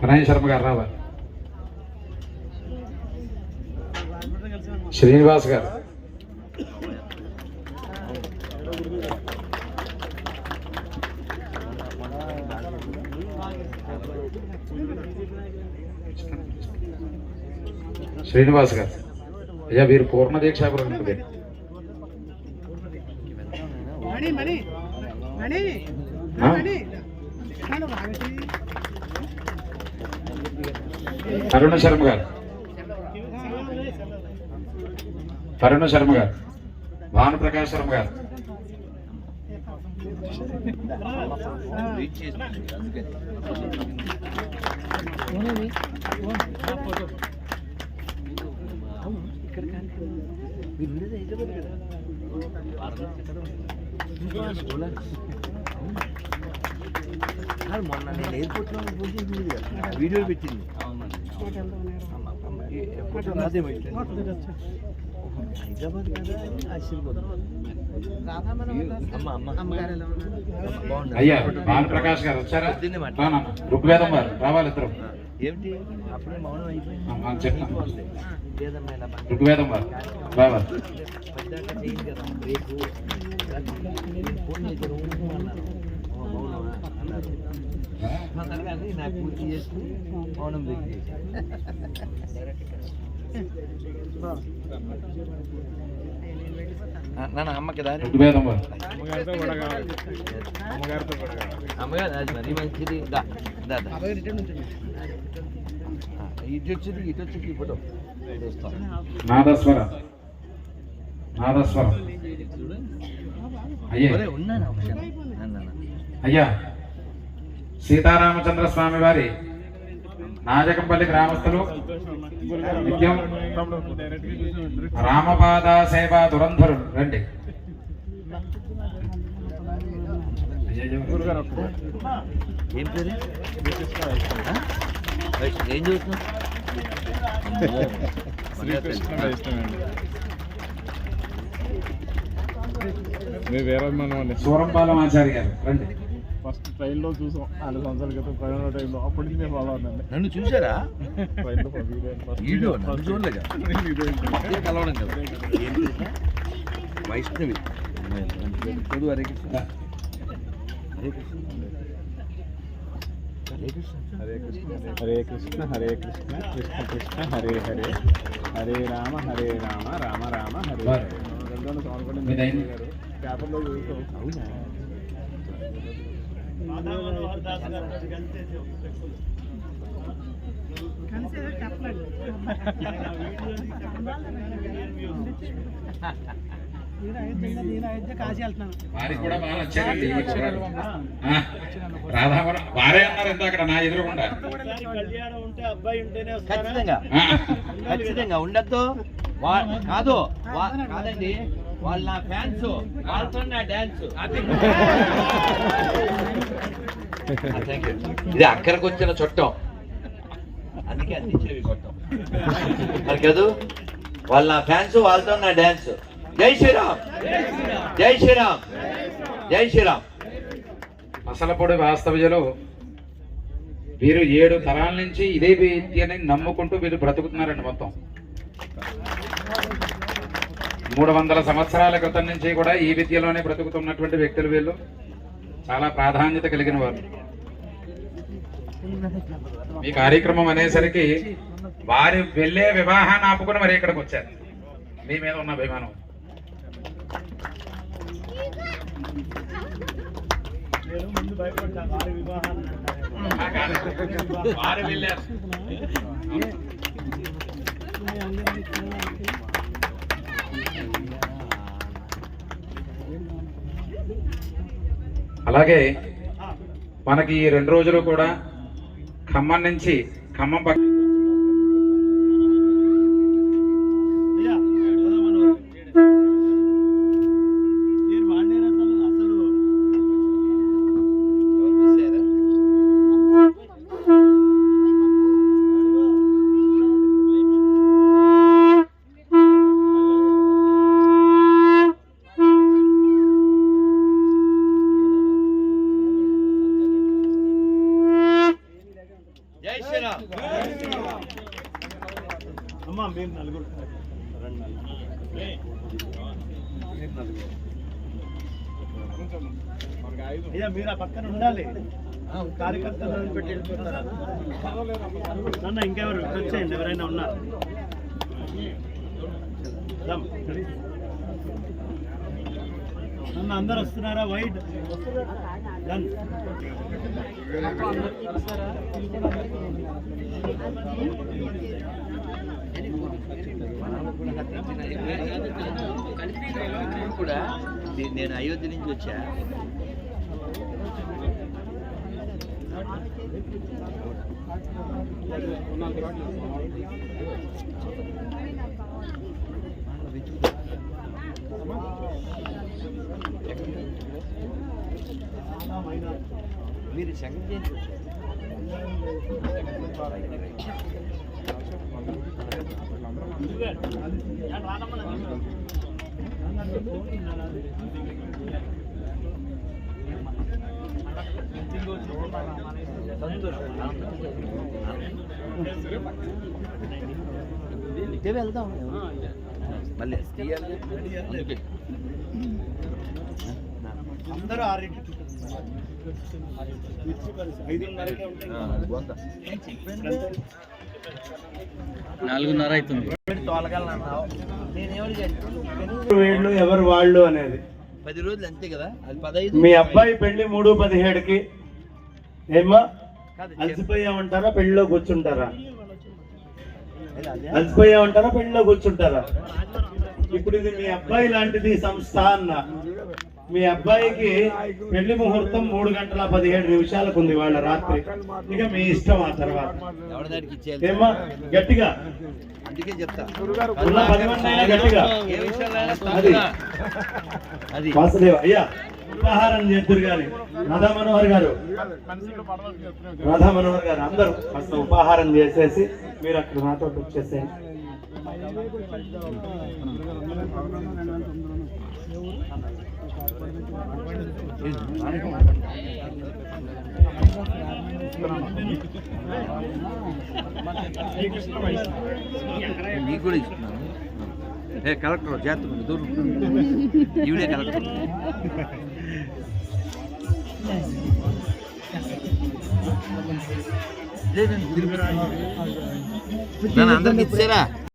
వినయ్ శర్మ గారు రావాలి శ్రీనివాస్ గారు శ్రీనివాస్ గారు అయ్యా వీరు పూర్ణ దీక్షాపురం అరుణ శర్మ గారు. అరుణ శర్మ గారు. భానుప్రకాష్ శర్మ గారు. మొన్న నేను వీడియో పెట్టింది. హైదరాబాద్ కదా ఆశీర్వాదం అయ్యా భానుప్రకాష్ గారు వచ్చారా. ఋగ్వేదం వారు రావాలి ఇద్దరు. ఏమిటి? అప్పుడే మౌనం అయిపోయింది. లేదమ్మా ఇలా పద్దాక కదా. రేపు ఫోన్ అన్నారు ఓ, మౌనమా? అన్నారు. మా తర్వాత నాకు పూర్తి చేసి మౌనం చేశాను నాన్న అమ్మకి దారి అమ్మగారు అది మరీ మంచిది దా దా దా. ఆ, ఇటు వచ్చింది ఇటు వచ్చింది నాదస్వర. నాదస్వరం. అయ్యే. ఉన్నాను. అయ్యా. సీతారామచంద్ర స్వామి వారి నాజకంపల్లి గ్రామస్తులు నిత్యం రామపాద సేవా దురంధరులు. రండి. ఏం పేరు? ఏం చూస్తున్నావు. మీ వేరే మనం సూరంపాలెం ఆచార్య గారు రండి. ఫస్ట్ ట్రైన్లో చూసాం. నాలుగు సంవత్సరాల క్రితం కరోనా టైంలో అప్పటి నుంచి మేము ఫాలో అవునండి నన్ను చూసారా? ట్రైన్లో వీడియో కలవడం కదా? వైష్ణవి చదువు హరే కృష్ణ హరే కృష్ణ హరే కృష్ణ హరే కృష్ణ హరే కృష్ణ హరే కృష్ణ కృష్ణ కృష్ణ హరే హరే. హరే రామ హరే రామ రామ రామ హరే పేపర్లో చూసాం. అవునా? రాధావరం వారే అన్నారు ఇంత అక్కడ నా ఎదురుకుండా ఖచ్చితంగా. ఉండద్దు. కాదు. కాదండి. వాళ్ళ నా ఫ్యాన్స్ వాళ్ళతో నా డాన్స్. ఇది అక్కడికి వచ్చిన చుట్టం. అందుకే అందించేవి కొట్టం మరి కాదు వాళ్ళ నా ఫ్యాన్స్ వాళ్ళతో నా డాన్స్. జై శ్రీరామ్. జై శ్రీరామ్. జై శ్రీరామ్. అసలపొడి వాస్తవ్యులు వీరు ఏడు తరాల నుంచి ఇదే విద్యని నమ్ముకుంటూ వీరు బ్రతుకుతున్నారండి మొత్తం. మూడు వందల సంవత్సరాల క్రితం నుంచి కూడా ఈ విద్యలోనే బ్రతుకుతున్నటువంటి వ్యక్తులు వీళ్ళు. చాలా ప్రాధాన్యత కలిగిన వారు. ఈ కార్యక్రమం అనేసరికి వారి వెళ్ళే వివాహాన్ని ఆపుకుని మరి ఇక్కడికి వచ్చారు. మీ మీద ఉన్న అభిమానం. వారు వెళ్ళారు. అలాగే మనకి ఈ రెండు రోజులు కూడా ఖమ్మం నుంచి ఖమ్మం పక్క నలుగురు. అయ్యా మీరు ఆ పక్కన ఉండాలి. కార్యకర్తలను పెట్టి వెళ్ళిపోతారా. నాన్న ఇంకెవరు? వచ్చేయండి ఎవరైనా ఉన్నారు. నాన్న అందరు వస్తున్నారా? వైట్ డన్ కూడా నేను అయోధ్య నుంచి వచ్చా. మీరు సంగతి చేయండి వెళ్దాం. మళ్ళీ అందుకే. అందరూ ఆరింటికి ఐదున్నరకే ఉంటాయి నాలుగున్నర అవుతుంది. వీళ్ళు ఎవరు వాళ్ళు అనేది. పది రోజులు అంతే కదా? అది పదహైదు మీ అబ్బాయి పెళ్ళి మూడు పదిహేడుకి. ఏమ్మా? అలసిపోయామంటారా పెళ్ళిలో కూర్చుంటారా? అలసిపోయామంటారా పెళ్ళిలో కూర్చుంటారా? ఇప్పుడు ఇది మీ అబ్బాయి లాంటిది సంస్థ అన్న. మీ అబ్బాయికి పెళ్ళి ముహూర్తం మూడు గంటల పదిహేడు నిమిషాలకు ఉంది వాళ్ళ రాత్రి. ఇక మీ ఇష్టం ఆ తర్వాత. గట్టిగా. అందుకే చెప్తా. పది మంది అది. వాసుదేవ్ అయ్యా ఉపహారం చేద్దరు గాని. రాధా మనోహర్ గారు. రాధా మనోహర్ గారు అందరూ కాస్త ఉపహారం చేసేసి మీరు అక్కడ నాతో వచ్చేసేయండి. నీకు కూడా ఇస్తున్నాను ఏ కలెక్టర్ జాగ్రత్త దూరం ఈవిడే కలెక్టర్ లేదండి తిరుపతి అందరికి ఇచ్చారా